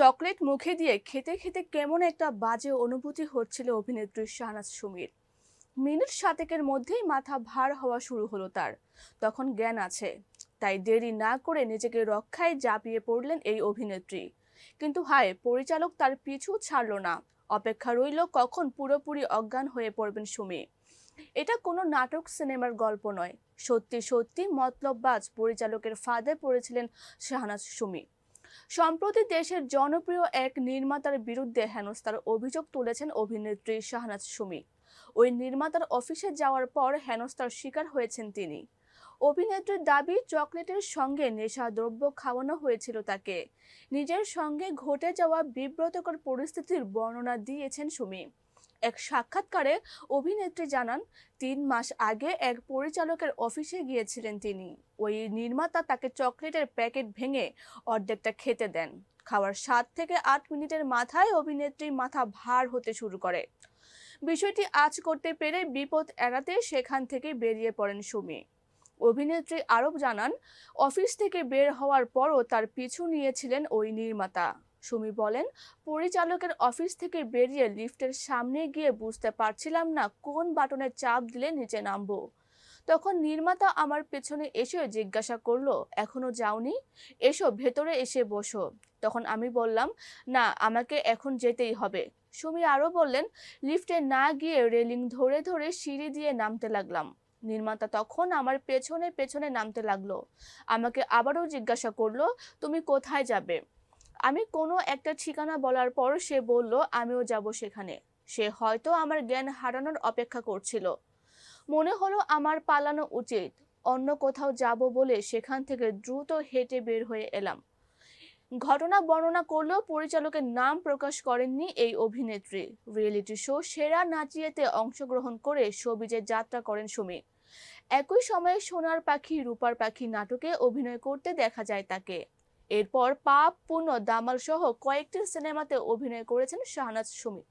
Chocolate মুখে দিয়ে খেতে খেতে কেমন একটা বাজে অনুভূতি হচ্ছিল অভিনেত্রী শাহনাজ সুমির। মিনিট সাতেকের মধ্যেই মাথা ভার হওয়া শুরু হলো তার। তখন জ্ঞান আছে, তাই দেরি না করে নিজেকে রক্ষায় ঝাঁপিয়ে পড়লেন এই অভিনেত্রী। কিন্তু হায়, পরিচালক তার পিছু ছাড়লো না। অপেক্ষা রইল কখন পুরোপুরি অজ্ঞান হয়ে পড়বেন সুমি এটা কোনো নাটক, সিনেমার গল্প নয়। সত্যি সত্যি মতলববাজ পরিচালকের ফাঁদে পড়েছিলেন শাহনাজ সুমি সম্প্রতি দেশের জনপ্রিয় এক নির্মাতার বিরুদ্ধে হেনস্থার অভিযোগ তুলেছেন অভিনেত্রী শাহনাজ সুমি। ওই নির্মাতার অফিসে যাওয়ার পর হেনস্থার শিকার হয়েছেন তিনি। অভিনেত্রীর দাবি, চকলেটের সঙ্গে নেশা দ্রব্য খাওয়ানো হয়েছিল তাকে। নিজের সঙ্গে ঘটে যাওয়া বিব্রতকর পরিস্থিতির বর্ণনা দিয়েছেন সুমি। এক সাক্ষাৎকারে অভিনেত্রী জানান, তিন মাস আগে এক পরিচালকের অফিসে গিয়েছিলেন তিনি। ওই নির্মাতা তাকে চকলেটের প্যাকেট ভেঙে অর্ধেকটা খেতে দেন। খাওয়ার সাত থেকে আট মিনিটের মাথায় অভিনেত্রীর মাথা ভার হতে শুরু করে। বিষয়টি আজ করতে পেরে বিপদ এড়াতে সেখান থেকে বেরিয়ে পড়েন সুমি। অভিনেত্রী আরব জানান, অফিস থেকে বের হওয়ার পরও তার পিছু নিয়েছিলেন ওই নির্মাতা। সুমি বলেন, পরিচালকের অফিস থেকে বেরিয়ে লিফটের সামনে গিয়ে বুঝতে পারছিলাম না কোন বাটনে চাপ দিলে নিচে নামবো। তখন নির্মাতা আমার পেছনে এসে জিজ্ঞাসা করল, এখনও যাওনি? এসো ভেতরে এসে বসো। তখন আমি বললাম, না, আমাকে এখন যেতেই হবে। সুমি আরও বললেন, লিফটে না গিয়ে রেলিং ধরে ধরে সিঁড়ি দিয়ে নামতে লাগলাম। নির্মাতা তখন আমার পেছনে পেছনে নামতে লাগল। আমাকে আবারও জিজ্ঞাসা করল, তুমি কোথায় যাবে? আমি কোনো একটা ঠিকানা বলার পর সে বলল, আমিও যাব সেখানে। সে হয়তো আমার জ্ঞান হারানোর অপেক্ষা করছিল। মনে হলো আমার পালানো উচিত, অন্য কোথাও যাব বলে সেখান থেকে দ্রুত হেঁটে বের হয়ে এলাম। ঘটনা বর্ণনা করলেও পরিচালকের নাম প্রকাশ করেননি এই অভিনেত্রী। রিয়েলিটি শো সেরা নাচিয়েতে অংশগ্রহণ করে শোবিজে যাত্রা করেন সুমি। একই সময়ে সোনার পাখি, রূপার পাখি নাটকে অভিনয় করতে দেখা যায় তাকে। এরপর পাপ পুণ্য দামাল সহ কয়েকটি সিনেমাতে অভিনয় করেছেন শাহনাজ সুমি।